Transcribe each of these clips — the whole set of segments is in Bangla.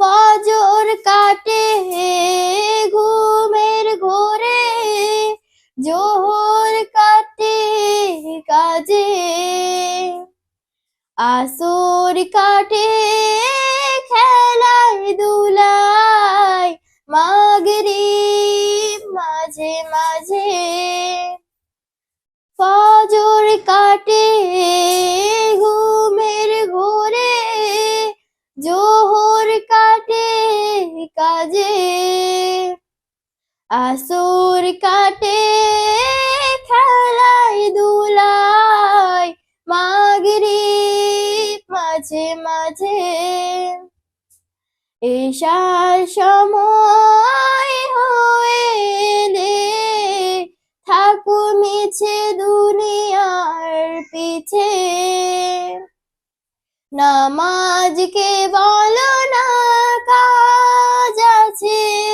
ফজর কাটে ঘুমের ঘোরে জোহর কাটে কাজে। আসর কাটে খেলায় দুলায় আসর কাটে খেলায় দুলায় মাগরিব মাঝে মাঝে। এশার সময় হয়েলে থাকু মিছে দুনিয়ার পিছে। নামাজকে বলো না কাজ আছে।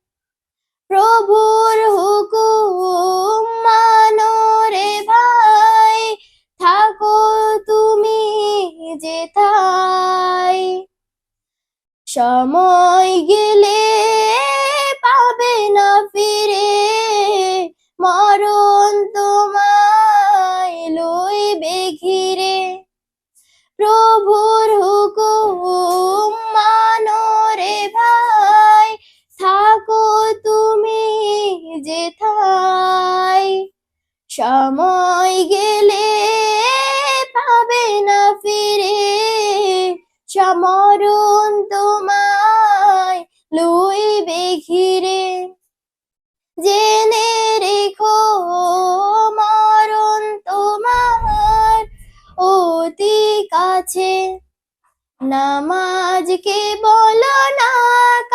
প্রভুর হুকুম মানো রে ভাই। থাকো তুমি যেথায় সময় গেলে পাবে না ফিরে। মরণ তোমায় লইবে ঘিরে। প্রভুর সমরণ তোমায় লইবে ঘিরে জেনে রেখো মরণ তোমার অতি কাছে। নামাজকে বলো না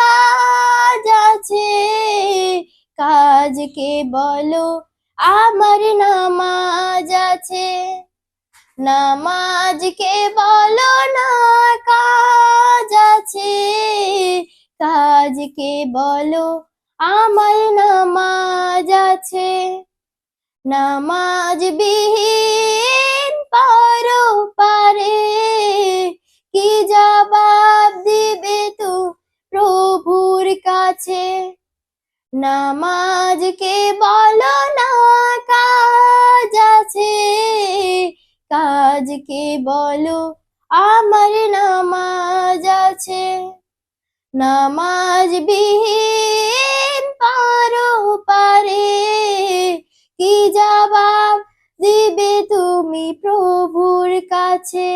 কাজ আছে কাজকে বলো আমার নামাজ আছে। নামাজকে বলো না, কাজ আছে। কাজকে বলো, আমার নামাজ আছে। নামাজ বিহীন পারো পারে, কি জবাব দিবে তো প্রভুর কাছে? নামাজকে বলো না, কাজ আছে। কাজকে বলো, আমার নামাজ আছে। নামাজ বিহীন পারো পারে, কি জবাব দিবে তুমি প্রভুর কাছে?